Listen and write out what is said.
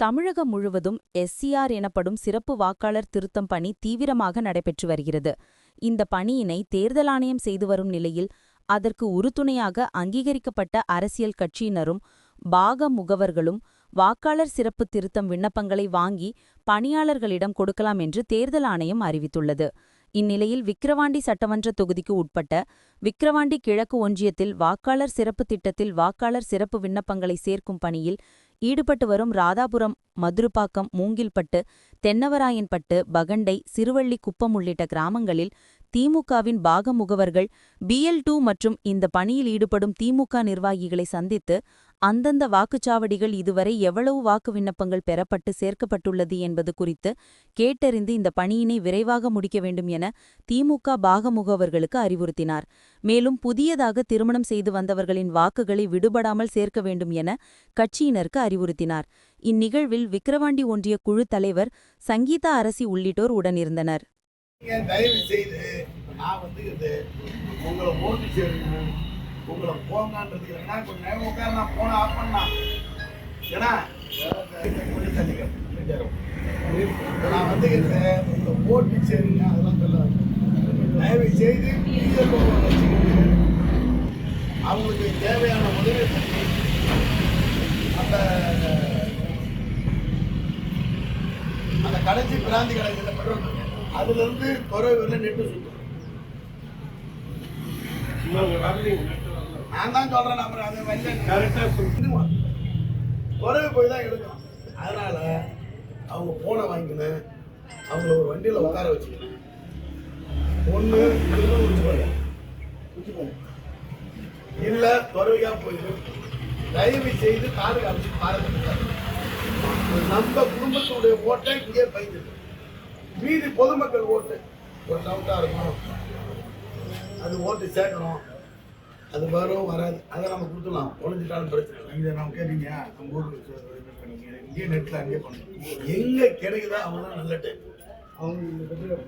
தமிழகம் முழுவதும் எஸ்சிஆர் எனப்படும் சிறப்பு வாக்காளர் திருத்தம் பணி தீவிரமாக நடைபெற்று வருகிறது. இந்த பணியினை தேர்தல் ஆணையம் செய்து வரும் நிலையில் அதற்கு உறுதுணையாக அங்கீகரிக்கப்பட்ட அரசியல் கட்சியினரும் பாக முகவர்களும் வாக்காளர் சிறப்பு திருத்தம் விண்ணப்பங்களை வாங்கி பணியாளர்களிடம் கொடுக்கலாம் என்று தேர்தல் ஆணையம் அறிவித்துள்ளது. இந்நிலையில் விக்கிரவாண்டி சட்டமன்ற தொகுதிக்கு உட்பட்ட விக்கிரவாண்டி கிழக்கு ஒன்றியத்தில் வாக்காளர் சிறப்பு திட்டத்தில் வாக்காளர் சிறப்பு விண்ணப்பங்களை சேர்க்கும் பணியில் ஈடுபட்டு வரும் ராதாபுரம் மதுருப்பாக்கம் மூங்கில்பட்டு தென்னவராயன்பட்டு பகண்டை சிறுவள்ளி குப்பம் உள்ளிட்ட கிராமங்களில் திமுகவின் பாக முகவர்கள் பிஎல் டூ மற்றும் இந்த பணியில் ஈடுபடும் திமுக நிர்வாகிகளை சந்தித்து அந்தந்த வாக்குச்சாவடிகள் இதுவரை எவ்வளவு வாக்கு விண்ணப்பங்கள் பெறப்பட்டு சேர்க்கப்பட்டுள்ளது என்பது குறித்து கேட்டறிந்து இந்த பணியினை விரைவாக முடிக்க வேண்டும் என திமுக பாகமுகவர்களுக்கு அறிவுறுத்தினார். மேலும் புதியதாக திருமணம் செய்து வந்தவர்களின் வாக்குகளை விடுபடாமல் சேர்க்க வேண்டும் என கட்சியினருக்கு அறிவுறுத்தினார். இந்நிகழ்வில் விக்கிரவாண்டி ஒன்றிய குழு தலைவர் சங்கீதா அரசி உள்ளிட்டோர் உடனிருந்தனர். தயவு செய்து நான் வந்து இது உங்களை ஓட்டு சேருங்க உங்களை போங்கன்றது ஏன்னா கொஞ்சம் நேரம் உட்கார நான் போன ஆஃப் பண்ணா. ஏன்னா நான் வந்து இந்த உங்களை ஓட்டு சேருங்க அதெல்லாம் சொல்ல தயவு செய்து அவங்களுக்கு தேவையான உதவி பண்ணி அந்த அந்த கடைசி பிராந்தி கடைசியில் பெட்ரோல் அதுலேருந்து அதுல வரல நெட்டு சுத்தம். நான் தான் சொல்றேன் அப்புறம் அதை வரல குறைவு போய் தான் எடுக்கணும் அதனால அவங்க போனை வாங்கினேன் அவங்கள ஒரு வண்டியில உட்கார வச்சுக்கணும் ஒண்ணு திரும்ப உச்சி இல்ல துறவியா போயிடும் தயவு செய்து காடு காமிச்சு பாருங்க. நம்ம குடும்பத்துடைய ஓட்டை இங்கே பயந்துருக்கு மீதி பொதுமக்கள் ஓட்டு. ஒரு டவுட்டாக இருக்கும். அது ஓட்டு சேர்க்கணும். அது வரும் வராது. அதை நம்ம கொடுத்துலாம் ஒழிஞ்சிட்டாலும் பிரச்சனை இல்லை. இதை நம்ம கேட்டீங்க. நம்ம ஊருக்கு இங்கேயே நெட்டில் அங்கேயே பண்ணணும் எங்கே கிடைக்குதோ அவங்க தான் நல்ல டைம் அவங்க